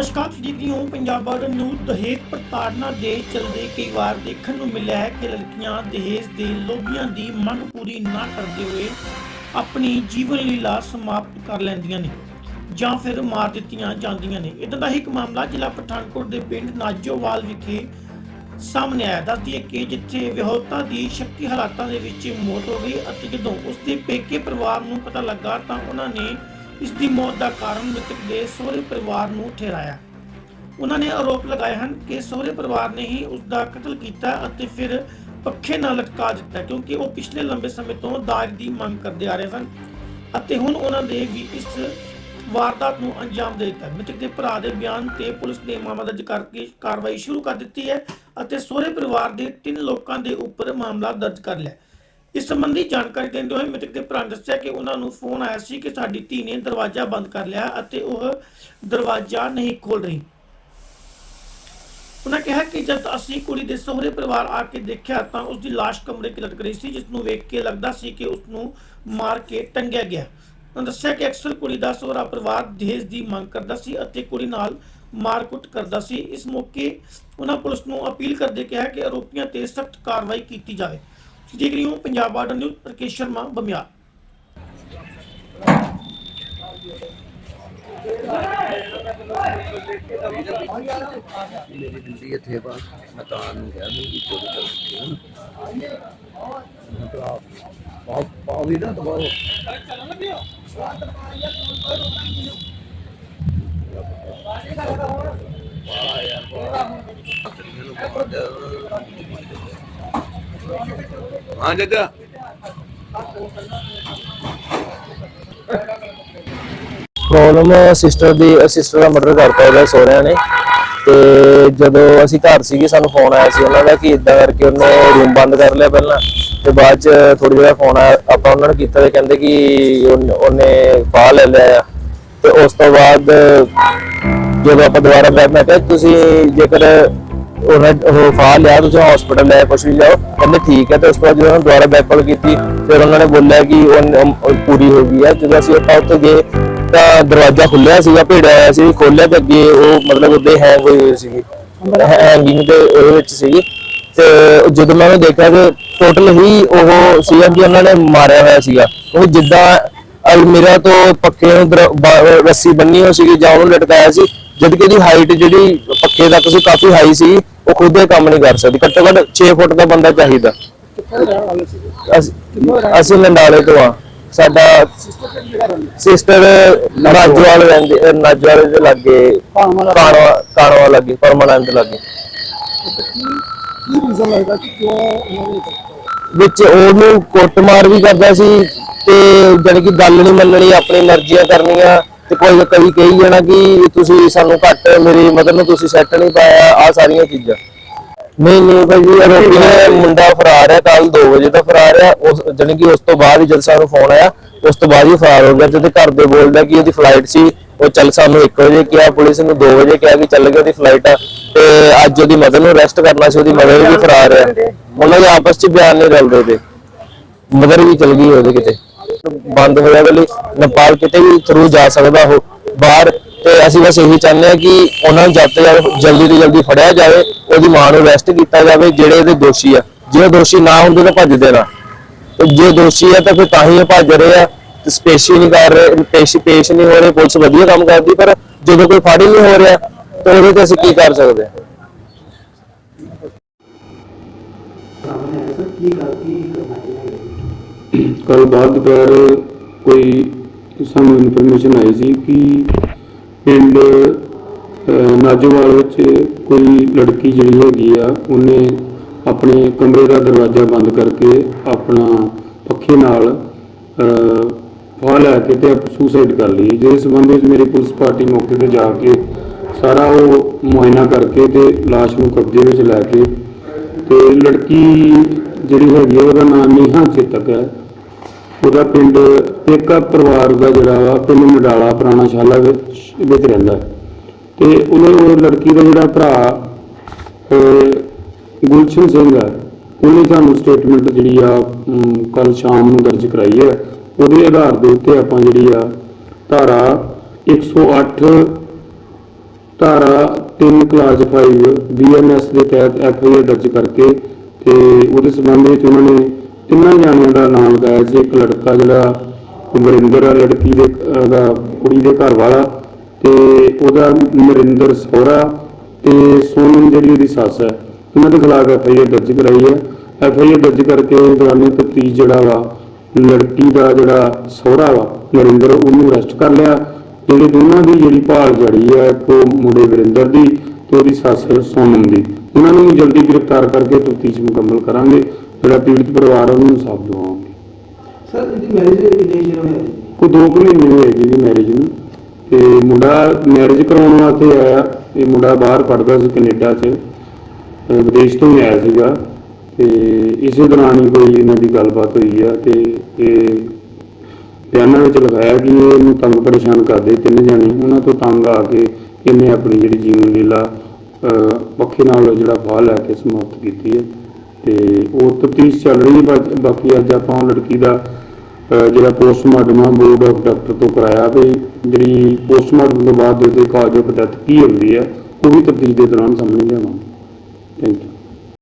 ਨਮਸਕਾਰ, ਤੁਸੀਂ ਦੇਖ ਰਹੇ ਹੋ? ਪੰਜਾਬ ਬਾਰਡਰ ਨਿਊਜ਼ ਦਹੇਜ ਪ੍ਰਤਾੜਨਾ ਦੇ ਚਲਦੇ ਕਈ ਵਾਰ ਦੇਖਣ ਨੂੰ ਮਿਲਿਆ ਹੈ ਕਿ ਲੜਕੀਆਂ ਦਹੇਜ ਦੇ ਲੋਭੀਆਂ ਦੀ ਮੰਗ ਪੂਰੀ ਨਾ ਕਰਦੇ ਹੋਏ ਆਪਣੀ ਜੀਵਨ ਲੀਲਾ ਸਮਾਪਤ ਕਰ ਲੈਂਦੀਆਂ ਨੇ ਜਾਂ ਫਿਰ ਮਾਰ ਦਿੱਤੀਆਂ ਜਾਂਦੀਆਂ ਨੇ। ਇਦਾਂ ਦਾ ਹੀ ਇੱਕ ਮਾਮਲਾ ਜ਼ਿਲ੍ਹਾ ਪਠਾਨਕੋਟ ਦੇ ਪਿੰਡ ਨਾਜੋਵਾਲ ਵਿਖੇ ਸਾਹਮਣੇ ਆਇਆ। ਦੱਸਦੀ ਹੈ ਕਿ ਜਿੱਥੇ ਵਿਆਹੁਤਾ ਦੀ ਸ਼ੱਕੀ ਹਾਲਾਤਾਂ ਦੇ ਵਿੱਚ ਮੌਤ ਹੋ ਗਈ ਅਤੇ ਜਦੋਂ ਉਸ ਦੇ ਪੇਕੇ ਪਰਿਵਾਰ ਨੂੰ ਪਤਾ ਲੱਗਾ ਤਾਂ ਉਹਨਾਂ ਨੇ ਇਸ ਦੀ ਮੌਤ ਦਾ ਕਾਰਨ ਮ੍ਰਿਤਕ ਦੇ ਸਹੁਰੇ ਪਰਿਵਾਰ ਨੂੰ ਠਹਿਰਾਇਆ। ਉਹਨਾਂ ਨੇ ਆਰੋਪ ਲਗਾਏ ਹਨ ਕਿ ਸਹੁਰੇ ਪਰਿਵਾਰ ਨੇ ਹੀ ਉਸ ਦਾ ਕਤਲ ਕੀਤਾ ਅਤੇ ਫਿਰ ਪੱਖੇ ਨਾਲ ਲਟਕਾ ਦਿੱਤਾ ਕਿਉਂਕਿ ਉਹ ਪਿਛਲੇ ਲੰਬੇ ਸਮੇਂ ਤੋਂ ਦਾਜ ਦੀ ਮੰਗ ਕਰਦੇ ਆ ਰਹੇ ਸਨ ਅਤੇ ਹੁਣ ਉਹਨਾਂ ਦੇ ਵੀ ਇਸ ਵਾਰਦਾਤ ਨੂੰ ਅੰਜਾਮ ਦੇ ਦਿੱਤਾ। ਮ੍ਰਿਤਕ ਦੇ ਭਰਾ ਦੇ ਬਿਆਨ ਤੇ ਪੁਲਿਸ ਨੇ ਮਾਮਲਾ ਦਰਜ ਕਰਕੇ ਕਾਰਵਾਈ ਸ਼ੁਰੂ ਕਰ ਦਿੱਤੀ ਹੈ ਅਤੇ ਸਹੁਰੇ ਪਰਿਵਾਰ ਦੇ ਤਿੰਨ ਲੋਕਾਂ ਦੇ ਉੱਪਰ ਮਾਮਲਾ ਦਰਜ ਕਰ ਲਿਆ। ਇਸ ਸੰਬੰਧੀ ਜਾਣਕਾਰੀ ਦਿੰਦੇ ਹੋਏ ਮ੍ਰਿਤਕ ਦੇ ਭਰਾ ਨੇ ਦੱਸਿਆ ਕਿ ਉਹਨਾਂ ਨੂੰ ਫੋਨ ਆਇਆ ਸੀ ਕਿ ਸਾਡੀ ਧੀ ਨੇ ਦਰਵਾਜ਼ਾ ਬੰਦ ਕਰ ਲਿਆ ਅਤੇ ਉਹ ਦਰਵਾਜ਼ਾ ਨਹੀਂ ਖੋਲ ਰਹੀ। ਉਹਨਾਂ ਕਿਹਾ ਕਿ ਜਦ ਅਸੀਂ ਕੁੜੀ ਦੇ ਸਹੁਰੇ ਪਰਿਵਾਰ ਆ ਕੇ ਦੇਖਿਆ ਤਾਂ ਉਸ ਦੀ ਲਾਸ਼ ਕਮਰੇ 'ਚ ਲਟਕ ਰਹੀ ਸੀ, ਜਿਸ ਨੂੰ ਵੇਖ ਕੇ ਲੱਗਦਾ ਸੀ ਕਿ ਉਸ ਨੂੰ ਮਾਰ ਕੇ ਟੰਗਿਆ ਗਿਆ। ਉਹਨਾਂ ਦੱਸਿਆ ਕਿ ਅਕਸਰ ਕੁੜੀ ਦਾ ਸਹੁਰਾ ਪਰਿਵਾਰ ਦਹੇਜ ਦੀ ਮੰਗ ਕਰਦਾ ਸੀ ਅਤੇ ਕੁੜੀ ਨਾਲ ਮਾਰਕੁੱਟ ਕਰਦਾ ਸੀ। ਇਸ ਮੌਕੇ ਉਹਨਾਂ ਪੁਲਿਸ ਨੂੰ ਅਪੀਲ ਕਰਦੇ ਕਿਹਾ ਕਿ ਆਰੋਪੀਆਂ ਤੇ ਸਖਤ ਕਾਰਵਾਈ ਕੀਤੀ ਜਾਵੇ। ਦੇਖ ਰਹੇ ਹੋ ਪੰਜਾਬ ਬਾਰਡਰ ਨਿਊਜ਼, ਪ੍ਰਕੇਸ਼ ਸ਼ਰਮਾ, ਬਮਿਆਲ। ਮੇਰੀ ਡਿਊਟੀ ਇੱਥੇ ਬਾ ਮੈਂ ਤਾਂ ਨੂੰ ਕਿਹਾ ਵੀ ਕਿ ਚੋਰੀ ਕਰ ਦਿੱਤੀ ਹੈ ਪਾ ਵੀ ਨਾ ਦਬਾਓ। ਪਾ ਯਾਰ ਪਾ ਤਰੀਕੇ ਨੂੰ ਪਾ ਹਾਂ ਜੱਜਾ ਪ੍ਰੋਬਲਮ ਸਿਸਟਰ ਦੀ ਸਿਸਟਰ ਦਾ ਮਰਡਰ ਕਰਤਾ ਉਹਦੇ, ਸਹੁਰਿਆਂ ਨੇ। ਤੇ ਜਦੋਂ ਅਸੀਂ ਘਰ ਸੀਗੇ, ਸਾਨੂੰ ਫੋਨ ਆਇਆ ਸੀ ਉਹਨਾਂ ਦਾ ਕਿ ਇਦਾਂ ਕਰਕੇ ਉਹਨੇ ਰੂਮ ਬੰਦ ਕਰ ਲਿਆ ਪਹਿਲਾਂ। ਤੇ ਬਾਅਦ ਚ ਥੋੜੀ ਜਿਹਾ ਫੋਨ ਆਇਆ ਆਪਾਂ ਉਹਨਾਂ ਨੂੰ ਕੀਤਾ ਤੇ ਕਹਿੰਦੇ ਕਿ ਉਹਨੇ ਫਾਹ ਲੈ ਲਿਆ ਤੇ ਉਸ ਤੋਂ ਬਾਅਦ ਜਦੋਂ ਆਪਾਂ ਦੁਬਾਰਾ ਬੈਠ ਮੈਂ ਕਿਹਾ, ਤੁਸੀਂ ਜੇਕਰ ਉਹਨਾਂ ਉਹ ਫਾਹ ਲਿਆ, ਤੁਸੀਂ ਹਸਪੀਟਲ ਲੈ ਕੁਛ ਵੀ ਜਾਓ ਕਹਿੰਦੇ ਠੀਕ ਹੈ, ਤੇ ਉਸ ਤੋਂ ਬਾਅਦ ਜਦੋਂ ਉਹਨਾਂ ਦੁਬਾਰਾ ਬੈਕ ਕੀਤੀ, ਫਿਰ ਉਹਨਾਂ ਨੇ ਬੋਲਿਆ ਕਿ ਉਹ ਪੂਰੀ ਹੋ ਗਈ ਹੈ। ਜਦੋਂ ਅਸੀਂ ਆਪਾਂ ਉੱਥੇ ਗਏ, ਤਾਂ ਦਰਵਾਜ਼ਾ ਖੁੱਲਿਆ ਸੀਗਾ, ਭੇੜਿਆ ਹੋਇਆ ਸੀ ਖੋਲਿਆ ਤੇ ਅੱਗੇ ਉਹ ਮਤਲਬ ਉਹਦੇ ਹੈਂਗ ਹੋਈ ਹੋਈ ਸੀਗੀ। ਹੈਂਗਿੰਗ ਦੇ ਉਹਦੇ ਵਿੱਚ ਸੀਗੀ। ਤੇ ਜਦੋਂ ਮੈਂ ਉਹਨੂੰ ਦੇਖਿਆ ਕਿ ਟੋਟਲ ਹੀ ਉਹ ਸੀਗਾ ਕਿ ਉਹਨਾਂ ਨੇ ਮਾਰਿਆ ਹੋਇਆ ਸੀਗਾ। ਉਹ ਜਿੱਦਾਂ ਅਲਮੀਰਾ ਤੋਂ ਪੱਕੇ ਨੂੰ ਰੱਸੀ ਬੰਨੀ ਹੋਈ ਸੀਗੀ ਜਾਂ ਉਹਨੂੰ ਲਟਕਾਇਆ ਸੀ ਜਦ ਕਿ ਉਹਦੀ ਹਾਈਟ ਜਿਹੜੀ ਪੱਕੇ ਤੱਕ ਸੀ, ਕਾਫੀ ਹਾਈ ਸੀ ਉਹ ਖੁਦ ਇਹ ਕੰਮ ਨਹੀਂ ਕਰ ਸਕਦੀ। ਘੱਟੋ ਘੱਟ 6 ਫੁੱਟ ਦਾ ਬੰਦਾ ਚਾਹੀਦਾ। ਅਸੀਂ- ਅਸੀਂ ਲੰਡਾਲੇ ਤੋਂ ਆ। ਸਾਡਾ ਸਿਸਟਰ ਨਾਜਵਾਲ ਰਹਿੰਦੇ ਨਾਜਵਾਲ ਦੇ ਲੱਗੇ ਕਾਣਵਾ ਕਾਣਵਾ ਲੱਗੇ ਪਰਮਾਨੈਂਟ ਲੱਗੇ। ਵਿੱਚ ਉਹਨੂੰ ਕੁੱਟਮਾਰ ਵੀ ਕਰਦਾ ਸੀ ਤੇ ਜਾਣੀ ਕਿ ਗੱਲ ਨਹੀਂ ਮੰਨਣੀ, ਆਪਣੀ ਮਰਜ਼ੀਆਂ ਕਰਨੀਆਂ। ਤੇ ਕੋਈ ਕਦੀ ਕਹੀ ਜਾਣਾ ਕਿ ਤੁਸੀਂ ਸਾਨੂੰ ਘੱਟ ਮੇਰੀ ਮਦਰ ਨੂੰ ਤੁਸੀਂ ਸੈੱਟ ਨਹੀਂ ਪਾਇਆ ਆ ਸਾਰੀਆਂ ਚੀਜ਼ਾਂ। ਨਹੀਂ ਨਹੀਂ ਭਾਈ ਜੀ ਆਰੋਪੀ ਨੇ ਮੁੰਡਾ ਫਰਾਰ ਹੈ ਕੱਲ 2 ਵਜੇ ਦਾ ਫਰਾਰ ਹੈ ਉਸ ਜਾਣੀ ਕਿ ਉਸ ਤੋਂ ਬਾਅਦ ਹੀ ਜਦ ਸਾਨੂੰ ਫੋਨ ਆਇਆ ਉਸ ਤੋਂ ਬਾਅਦ ਹੀ ਫਰਾਰ ਹੋ ਗਿਆ ਉਹਦੇ ਘਰ ਦੇ ਬੋਲਦਾ ਕਿ ਉਹਦੀ ਫਲਾਈਟ ਸੀ ਉਹ ਚੱਲ ਸਾਨੂੰ 1 ਵਜੇ ਕਿਹਾ ਪੁਲਿਸ ਨੂੰ 2 ਵਜੇ ਕਿਹਾ ਕਿ ਚੱਲ ਗਿਆ ਉਹਦੀ ਫਲਾਈਟ ਆ ਤੇ ਅੱਜ ਉਹਦੀ ਮਦਰ ਨੂੰ ਅਰੈਸਟ ਕਰਨਾ ਸੀ ਉਹਦੀ ਮਦਰ ਵੀ ਫਰਾਰ ਹੈ। ਉਹਨਾਂ ਦੇ ਆਪਸ 'ਚ ਬਿਆਨ ਨਹੀਂ ਰਲਦੇ ਤੇ ਮਦਰ ਵੀ ਚਲ ਗਈ ਉਹਦੇ ਕਿਤੇ। ਬੰਦ ਹੋਇਆ ਗਲੀ ਨੇਪਾਲ ਕਿਤੇ ਵੀ ਥਰੂ ਜਾ ਸਕਦਾ ਉਹ ਬਾਹਰ। ਤੇ ਅਸੀਂ ਬਸ ਇਹੀ ਚਾਹੁੰਦੇ ਹਾਂ ਕਿ ਉਹਨਾਂ ਨੂੰ ਜਦ ਤੱਕ ਜਲਦੀ ਤੋਂ ਜਲਦੀ ਫੜਿਆ ਜਾਵੇ, ਉਹਦੀ ਮਾਂ ਨੂੰ ਅਰੈਸਟ ਕੀਤਾ ਜਾਵੇ, ਜਿਹੜੇ ਇਹਦੇ ਦੋਸ਼ੀ ਆ। ਜੇ ਦੋਸ਼ੀ ਨਾ ਹੁੰਦੇ ਤਾਂ ਭੱਜ ਦੇਣਾ। ਤੇ ਜੇ ਦੋਸ਼ੀ ਆ ਤਾਂ ਫਿਰ ਤਾਂ ਹੀ ਇਹ ਭੱਜ ਰਹੇ ਆ। ਤੇ ਸਪੇਸ਼ ਨਹੀਂ ਕਰ ਰਹੇ, ਪੇਸ਼ ਪੇਸ਼ ਨਹੀਂ ਹੋ ਰਹੇ, ਪੁਲਿਸ ਵਧੀਆ ਕੰਮ ਕਰਦੀ, ਪਰ ਜਦੋਂ ਕੋਈ ਫੜ ਹੀ ਨਹੀਂ ਹੋ ਰਿਹਾ, ਤਾਂ ਉਹਦੇ ਤੇ ਅਸੀਂ ਕੀ ਕਰ ਸਕਦੇ ਹਾਂ? ਕੱਲ ਬਾਅਦ ਦੁਪਹਿਰ ਕੋਈ ਸਾਨੂੰ ਇਨਫੋਰਮੇਸ਼ਨ ਆਈ ਸੀ ਕਿ ਪਿੰਡ ਨਾਜੋਵਾਲ ਵਿੱਚ ਕੋਈ ਲੜਕੀ ਜਿਹੜੀ ਹੈਗੀ ਆ ਉਹਨੇ ਆਪਣੇ ਕਮਰੇ ਦਾ ਦਰਵਾਜ਼ਾ ਬੰਦ ਕਰਕੇ ਆਪਣਾ ਪੱਖੇ ਨਾਲ ਫਾਹ ਲੈ ਕੇ ਤੇ ਸੁਸਾਈਡ ਕਰ ਲਈ। ਜਿਸ ਸੰਬੰਧ ਵਿੱਚ ਮੇਰੀ ਪੁਲਿਸ ਪਾਰਟੀ ਮੌਕੇ ਤੇ ਜਾ ਕੇ ਸਾਰਾ ਉਹ ਮੁਆਇਨਾ ਕਰਕੇ ਤੇ ਲਾਸ਼ ਨੂੰ ਕਬਜ਼ੇ ਵਿੱਚ ਲੈ ਕੇ ਤੇ ਲੜਕੀ ਜਿਹੜੀ ਹੈਗੀ ਆ, ਉਹਦਾ ਨਾਮ ਨੀਹਾ ਚੇਤਕ ਹੈ। ਉਹਦਾ ਪਿੰਡ ਪੇਕਾ ਪਰਿਵਾਰ ਦਾ ਜਿਹੜਾ ਵਾ, ਪਿੰਡ ਨਡਾਲਾ ਪੁਰਾਣਾ ਸ਼ਾਲਾ ਵਿੱਚ ਵਿੱਚ ਰਹਿੰਦਾ ਹੈ। ਤੇ ਉਹਨਾਂ ਉਹ ਲੜਕੀ ਦਾ ਜਿਹੜਾ ਭਰਾ ਗੁਲਸ਼ਨ ਸਿੰਘ ਆ, ਉਹਨੇ ਸਾਨੂੰ ਸਟੇਟਮੈਂਟ ਜਿਹੜੀ ਆ ਕੱਲ ਸ਼ਾਮ ਨੂੰ ਦਰਜ ਕਰਾਈ ਹੈ ਉਹਦੇ ਆਧਾਰ ਦੇ ਉੱਤੇ ਆਪਾਂ ਜਿਹੜੀ ਆ, ਧਾਰਾ 108 ਧਾਰਾ 3 ਕਲਾਸ 5 ਬੀਐਨਐਸ ਦੇ ਤਹਿਤ ਐਫਆਈਆਰ ਦਰਜ ਕਰਕੇ ਤੇ ਉਹਦੇ ਸੰਬੰਧ ਵਿੱਚ ਉਹਨਾਂ ਨੇ ਤਿੰਨਾਂ ਜਾਣਿਆਂ ਦਾ ਨਾਮ ਲਗਾਇਆ ਸੀ ਇੱਕ ਲੜਕਾ ਜਿਹੜਾ ਵਰਿੰਦਰ ਆ ਲੜਕੀ ਦੇ ਅਹ, ਦਾ ਕੁੜੀ ਦੇ ਘਰ ਵਾਲਾ ਤੇ ਉਹਦਾ ਨਰਿੰਦਰ ਸੋਹਰਾ ਤੇ ਸੋਨਮ ਜਿਹੜੀ ਉਹਦੀ ਸੱਸ ਹੈ। ਉਹਨਾਂ ਦੇ ਖਿਲਾਫ ਐੱਫ ਆਈ ਆਰ ਦਰਜ ਕਰਾਈ ਹੈ। ਐੱਫ ਆਈ ਆਰ ਦਰਜ ਕਰਕੇ ਦੌਰਾਨੇ ਤਫਤੀਸ਼ ਜਿਹੜਾ ਵਾ ਲੜਕੀ ਦਾ ਜਿਹੜਾ ਸਹੁਰਾ ਵਾ ਨਰਿੰਦਰ ਉਹਨੂੰ ਅਰੈਸਟ ਕਰ ਲਿਆ। ਜਿਹੜੇ ਦੋਨਾਂ ਦੀ ਜਿਹੜੀ ਭਾਲ ਜੜੀ ਹੈ ਇੱਕ ਉਹ ਮੁੰਡੇ ਵਰਿੰਦਰ ਦੀ ਤੇ ਉਹਦੀ ਸੱਸ ਸੋਨਮ ਦੀ। ਉਹਨਾਂ ਨੂੰ ਵੀ ਜਲਦੀ ਗ੍ਰਿਫਤਾਰ ਕਰਕੇ ਤਫਤੀਸ਼ ਮੁਕੰਮਲ ਕਰਾਂਗੇ। ਜਿਹੜਾ ਪੀੜਤ ਪਰਿਵਾਰ ਉਹਨੂੰ ਇਨਸਾਫ ਦਿਵਾਵਾਂਗੇ ਸਰ ਇਹਦੀ ਮੈਰਿਜ ਕਿੰਨੇ ਚਿਰ ਹੋਇਆ ਜੀ? ਕੋਈ ਦੋ ਕੁ ਮਹੀਨੇ ਹੋਏ ਜੀ ਦੀ ਮੈਰਿਜ ਨੂੰ। ਤੇ ਮੁੰਡਾ ਮੈਰਿਜ ਕਰਾਉਣ ਵਾਸਤੇ ਆਇਆ। ਇਹ ਮੁੰਡਾ ਬਾਹਰ ਪੜਦਾ ਸੀ ਕੈਨੇਡਾ 'ਚ ਅਹ ਵਿਦੇਸ਼ ਤੋਂ ਹੀ ਆਇਆ ਸੀਗਾ। ਤੇ ਇਸੇ ਦੌਰਾਨ ਹੀ ਕੋਈ ਇਹਨਾਂ ਦੀ ਗੱਲਬਾਤ ਹੋਈ ਆ ਤੇ ਇਹ ਬਿਆਨਾਂ ਵਿੱਚ ਲਿਖਾਇਆ ਕਿ ਇਹ ਇਹਨੂੰ ਤੰਗ ਪਰੇਸ਼ਾਨ ਕਰਦੇ ਤਿੰਨ ਜਣੇ। ਉਹਨਾਂ ਤੋਂ ਤੰਗ ਆ ਕੇ ਇਹਨੇ ਆਪਣੀ ਜਿਹੜੀ ਜੀਵਨ ਲੀਲਾ ਅਹ, ਪੱਖੇ ਨਾਲ ਜਿਹੜਾ ਫਾਹ ਲੈ ਕੇ ਸਮਾਪਤ ਕੀਤੀ ਹੈ ਤੇ ਉਹ ਤਫਤੀਸ਼ ਚੱਲ ਰਹੀ ਹੈ ਬਾਕੀ ਅੱਜ ਆਪਾਂ ਉਹ ਲੜਕੀ ਦਾ ਜਿਹੜਾ ਪੋਸਟਮਾਰਟਮ ਆ ਬੋਰਡ ਆਫ ਡਾਕਟਰ ਤੋਂ ਕਰਾਇਆ ਤੇ ਜਿਹੜੀ ਪੋਸਟਮਾਰਟਮ ਤੋਂ ਬਾਅਦ ਦੇ ਕਾਜ ਆਫ ਡੈਥ ਕੀ ਹੁੰਦੀ ਹੈ, ਉਹ ਵੀ ਤਫਤੀਸ਼ ਦੇ ਦੌਰਾਨ ਸਾਹਮਣੇ ਲਿਆਵਾਂਗੇ। Thank you